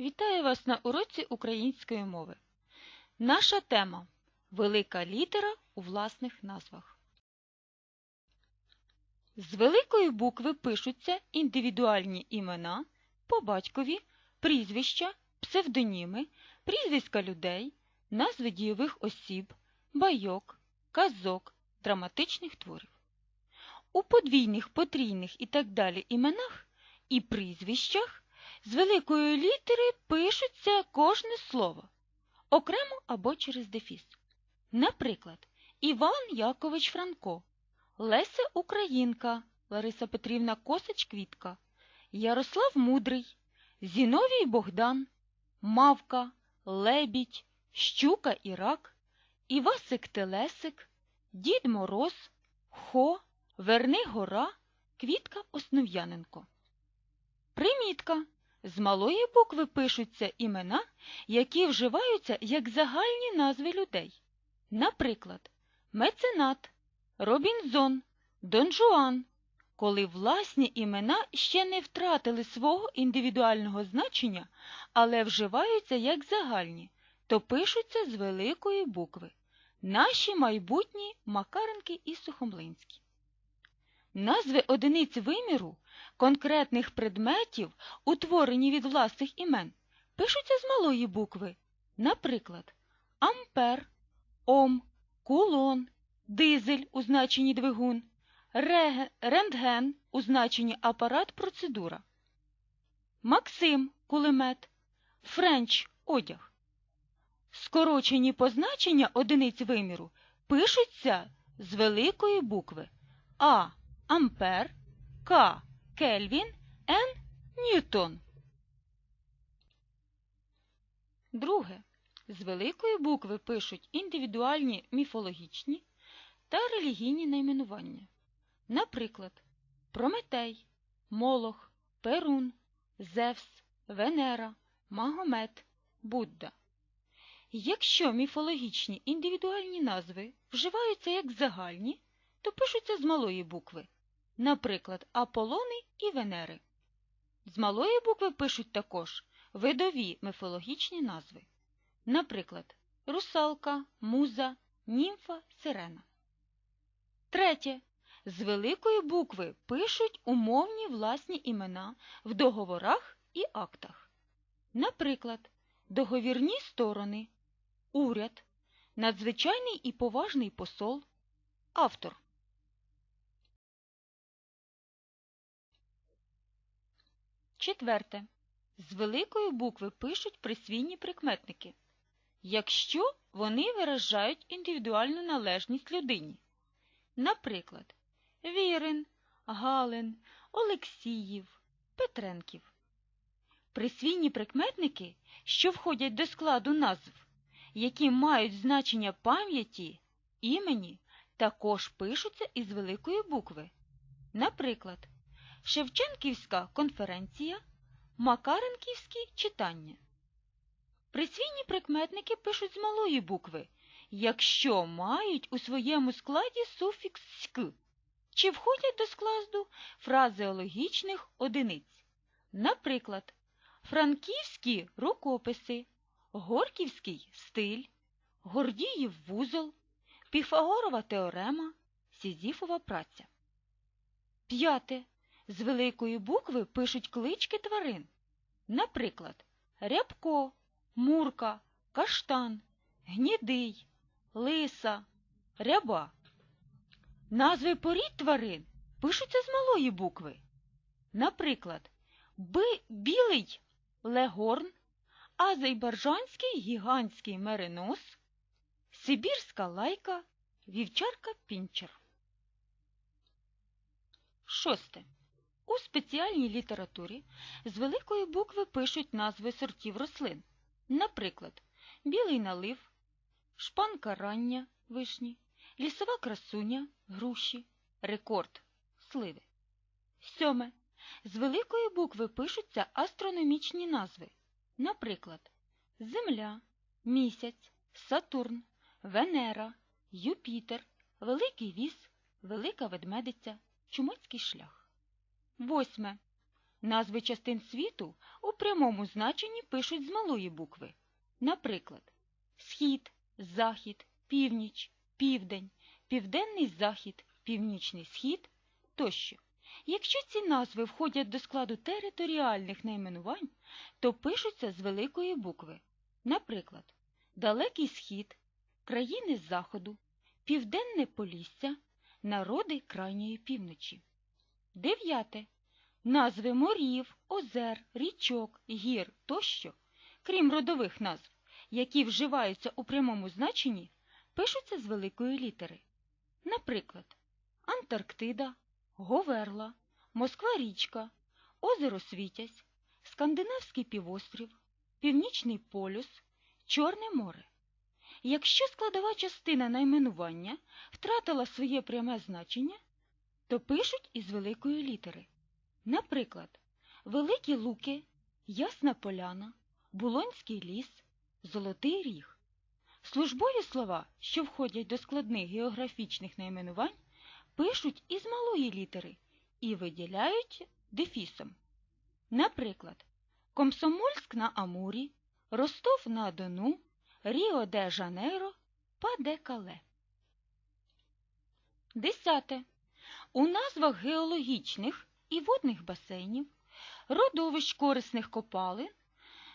Вітаю вас на уроці української мови. Наша тема Велика літера у власних назвах. З великої букви пишуться індивідуальні імена по батькові, прізвища, псевдоніми, прізвиська людей, назви дійових осіб, байок, казок, драматичних творів. У подвійних, потрійних і так далі іменах і прізвищах з великої літери пишуться кожне слово окремо або через дефіс. Наприклад, Іван Якович Франко, Леся Українка, Лариса Петрівна Косач Квітка, Ярослав Мудрий, Зіновій Богдан, Мавка, Лебідь, Щука і Рак, Івасик Телесик, Дід Мороз, Хо, Верни Гора, Квітка Основ'яненко. Примітка. З малої букви пишуться імена, які вживаються як загальні назви людей. Наприклад, меценат, Робінзон, Дон Жуан. Коли власні імена ще не втратили свого індивідуального значення, але вживаються як загальні, то пишуться з великої букви. Наші майбутні Макаренки і Сухомлинські. Назви одиниць виміру конкретних предметів, утворені від власних імен, пишуться з малої букви. Наприклад, ампер, ом, кулон, дизель у значенні двигун, рентген у значенні апарат процедура, Максим кулемет, френч одяг. Скорочені позначення одиниць виміру пишуться з великої букви А ампер, К Кельвін, Н Ньютон. Друге. З великої букви пишуть індивідуальні міфологічні та релігійні найменування. Наприклад, Прометей, Молох, Перун, Зевс, Венера, Магомед, Будда. Якщо міфологічні індивідуальні назви вживаються як загальні, то пишуться з малої букви наприклад, Аполони і Венери. З малої букви пишуть також видові міфологічні назви. Наприклад, русалка, муза, німфа, сирена. Третє. З великої букви пишуть умовні власні імена в договорах і актах. Наприклад, договірні сторони, уряд, надзвичайний і поважний посол, автор. Четверте. З великої букви пишуть присвійні прикметники, якщо вони виражають індивідуальну належність людині. Наприклад, Вірин, Галин, Олексіїв, Петренків. Присвійні прикметники, що входять до складу назв, які мають значення пам'яті, імені, також пишуться із великої букви. Наприклад, Шевченківська конференція, Макаренківські читання. Присвійні прикметники пишуть з малої букви, якщо мають у своєму складі суфікс «ськ» чи входять до складу фразеологічних одиниць. Наприклад, франківські рукописи, Горківський стиль, Гордіїв вузол, Піфагорова теорема, Сізіфова праця. П'яте. З великої букви пишуть клички тварин. Наприклад, рябко, мурка, каштан, гнідий, лиса, ряба. Назви порід тварин пишуться з малої букви. Наприклад, би білий легорн, азербайджанський гігантський меринос, Сибірська лайка, вівчарка пінчер. Шосте. У спеціальній літературі з великої букви пишуть назви сортів рослин. Наприклад, білий налив, шпанка рання вишні, лісова красуня, груші, рекорд сливи. Сьоме. З великої букви пишуться астрономічні назви. Наприклад, Земля, Місяць, Сатурн, Венера, Юпітер, Великий віс, Велика ведмедиця, Чумацький шлях. Восьме. Назви частин світу у прямому значенні пишуть з малої букви. Наприклад, Схід, Захід, Північ, Південь, Південний Захід, Північний Схід тощо. Якщо ці назви входять до складу територіальних найменувань, то пишуться з великої букви. Наприклад, Далекий Схід, країни Заходу, Південне Полісся, народи крайньої півночі. Дев'яте. Назви морів, озер, річок, гір тощо, крім родових назв, які вживаються у прямому значенні, пишуться з великої літери. Наприклад, Антарктида, Говерла, Москва-річка, озеро Світязь, Скандинавський півострів, Північний полюс, Чорне море. Якщо складова частина найменування втратила своє пряме значення, то пишуть із великої літери. Наприклад, Великі Луки, Ясна Поляна, Булонський ліс, Золотий Ріг. Службові слова, що входять до складних географічних найменувань, пишуть із малої літери і виділяють дефісом. Наприклад, Комсомольськ на Амурі, Ростов на Дону, Ріо де Жанейро, Паде-Кале. Десяте. У назвах геологічних і водних басейнів, родовищ корисних копалин,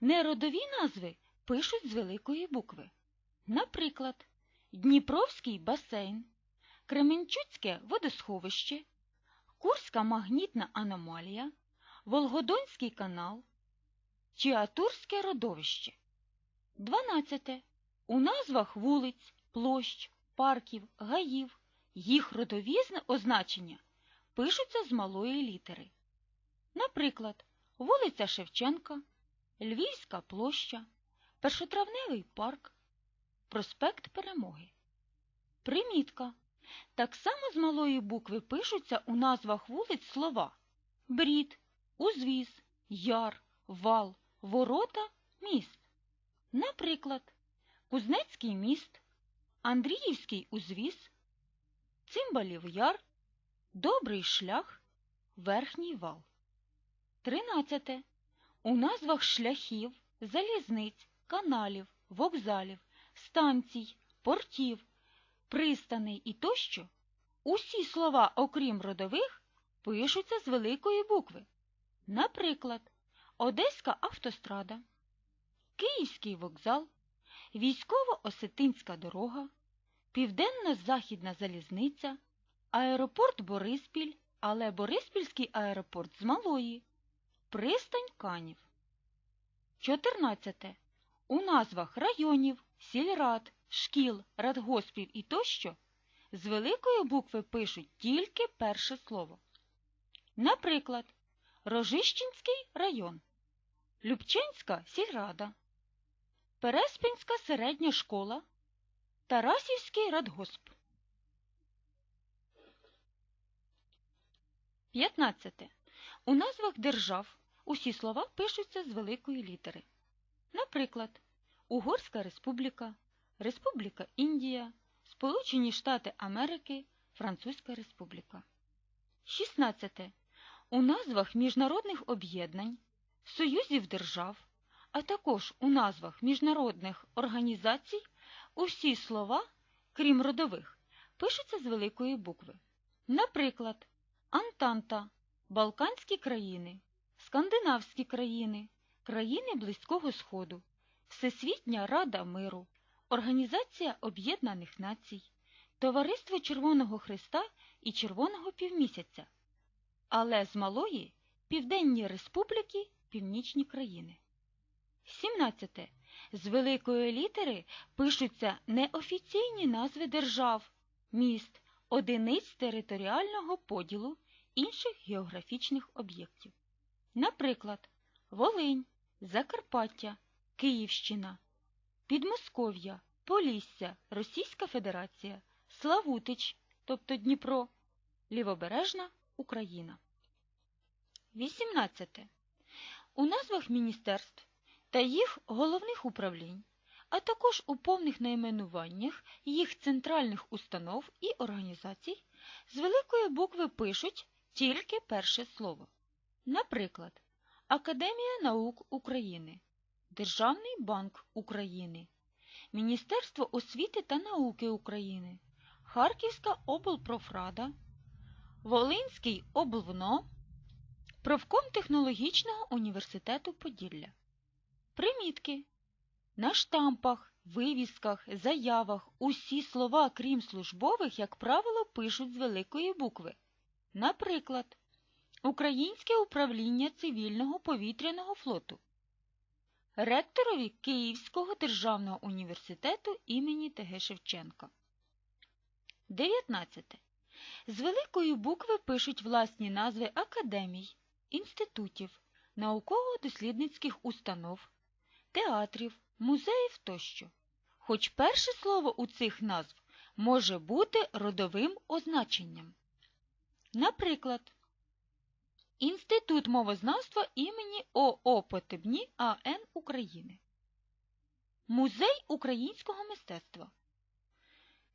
неродові назви пишуть з великої букви. Наприклад, Дніпровський басейн, Кременчуцьке водосховище, Курська магнітна аномалія, Волгодонський канал, Чиатурське родовище. 12. У назвах вулиць, площ, парків, гаїв їх родові означення пишуться з малої літери. Наприклад, вулиця Шевченка, Львівська площа, Першотравневий парк, Проспект Перемоги. Примітка. Так само з малої букви пишуться у назвах вулиць слова брід, узвіз, яр, вал, ворота, міст. Наприклад, Кузнецький міст, Андріївський узвіз, Цимбалів яр, Добрий шлях, Верхній вал. 13. У назвах шляхів, залізниць, каналів, вокзалів, станцій, портів, пристаней і тощо усі слова, окрім родових, пишуться з великої букви. Наприклад, Одеська автострада, Київський вокзал, Військово-Осетинська дорога, Південно-Західна залізниця, Аеропорт Бориспіль, але Бориспільський аеропорт з малої, Пристань Канів. 14. У назвах районів, сільрад, шкіл, радгоспів і тощо з великої букви пишуть тільки перше слово. Наприклад, Рожищенський район, Любченська сільрада, Переспінська середня школа, Тарасівський радгосп. 15. У назвах держав усі слова пишуться з великої літери. Наприклад, Угорська Республіка, Республіка Індія, Сполучені Штати Америки, Французька Республіка. 16. У назвах міжнародних об'єднань, союзів держав, а також у назвах міжнародних організацій усі слова, крім родових, пишуться з великої букви. Наприклад, Антанта, Балканські країни, Скандинавські країни, країни Близького Сходу, Всесвітня Рада миру, Організація Об'єднаних Націй, Товариство Червоного Христа і Червоного Півмісяця, але з малої Південні Республіки Північні країни. 17. З великої літери пишуться неофіційні назви держав, міст, одиниць територіального поділу інших географічних об'єктів. Наприклад, Волинь, Закарпаття, Київщина, Підмосков'я, Полісся, Російська Федерація, Славутич, тобто Дніпро, Лівобережна Україна. 18. У назвах міністерств та їх головних управлінь, а також у повних найменуваннях їх центральних установ і організацій з великої букви пишуть тільки перше слово. Наприклад, Академія наук України, Державний банк України, Міністерство освіти та науки України, Харківська облпрофрада, Волинський облвно, Профком Технологічного університету Поділля. Примітки. На штампах, вивісках, заявах усі слова, крім службових, як правило, пишуть з великої букви. Наприклад, Українське управління цивільного повітряного флоту, ректорові Київського державного університету імені ТГ Шевченка. 19. З великої букви пишуть власні назви академій, інститутів, науково-дослідницьких установ, театрів, музеїв тощо. Хоч перше слово у цих назв може бути родовим означенням. Наприклад, Інститут мовознавства імені ОО Потебні АН України, Музей українського мистецтва,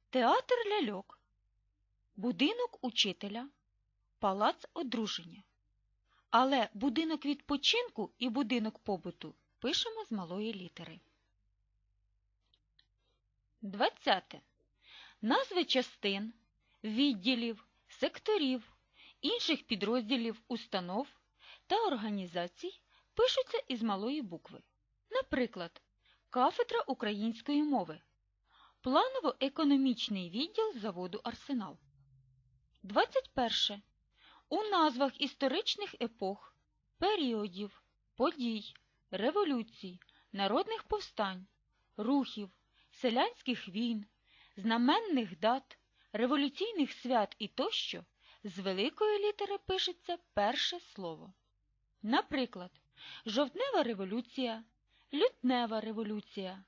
Театр ляльок, Будинок учителя, Палац одруження. Але будинок відпочинку і будинок побуту пишемо з малої літери. 20. Назви частин, відділів, секторів, інших підрозділів установ та організацій пишуться із малої букви. Наприклад, Кафедра української мови, Планово-економічний відділ заводу Арсенал. 21. У назвах історичних епох, періодів, подій, революцій, народних повстань, рухів, селянських війн, знаменних дат, революційних свят і тощо з великої літери пишеться перше слово. Наприклад, Жовтнева революція, Лютнева революція,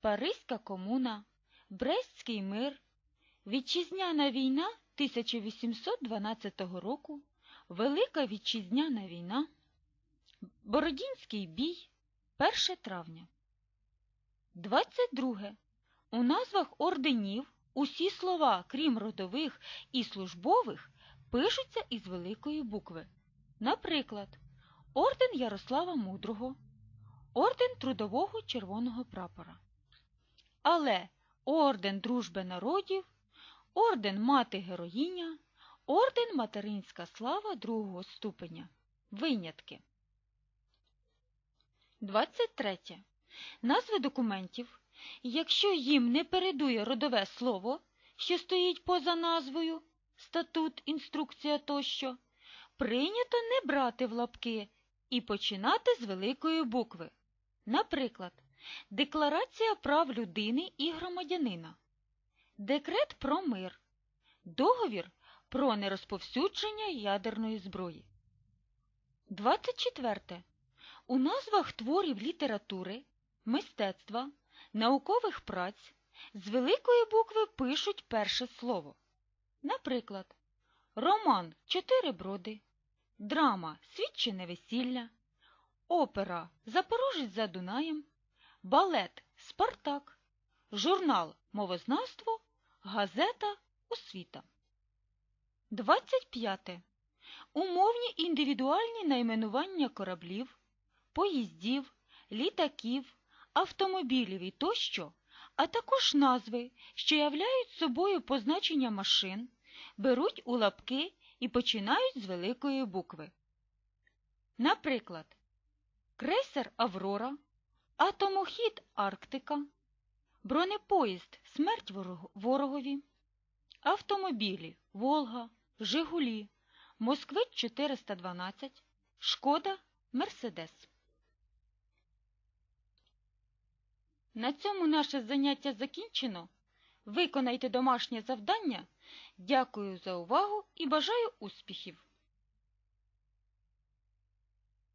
Паризька комуна, Брестський мир, Вітчизняна війна 1812 року, Велика Вітчизняна війна, Бородінський бій 1 травня. 22. У назвах орденів усі слова, крім родових і службових, пишуться із великої букви. Наприклад, Орден Ярослава Мудрого, Орден Трудового Червоного Прапора. Але Орден Дружби народів, Орден Мати Героїня, Орден Материнська слава другого ступеня. Винятки. 23. Назви документів, якщо їм не передує родове слово, що стоїть поза назвою, статут, інструкція тощо, прийнято не брати в лапки і починати з великої букви. Наприклад, Декларація прав людини і громадянина, Декрет про мир, Договір про нерозповсюдження ядерної зброї. 24. У назвах творів літератури, мистецтва, наукових праць з великої букви пишуть перше слово. Наприклад, роман Чотири броди, драма Свідчене весілля, опера Запорожець за Дунаєм, балет Спартак, журнал Мовознавство, газета Освіта. 25. Умовні індивідуальні найменування кораблів, поїздів, літаків, автомобілів і тощо, а також назви, що являють собою позначення машин, беруть у лапки і починають з великої букви. Наприклад, крейсер Аврора, атомохід Арктика, бронепоїзд Смерть ворогові, автомобілі Волга, Жигулі, Москвич 412, Шкода, Мерседес. На цьому наше заняття закінчено. Виконайте домашнє завдання. Дякую за увагу і бажаю успіхів!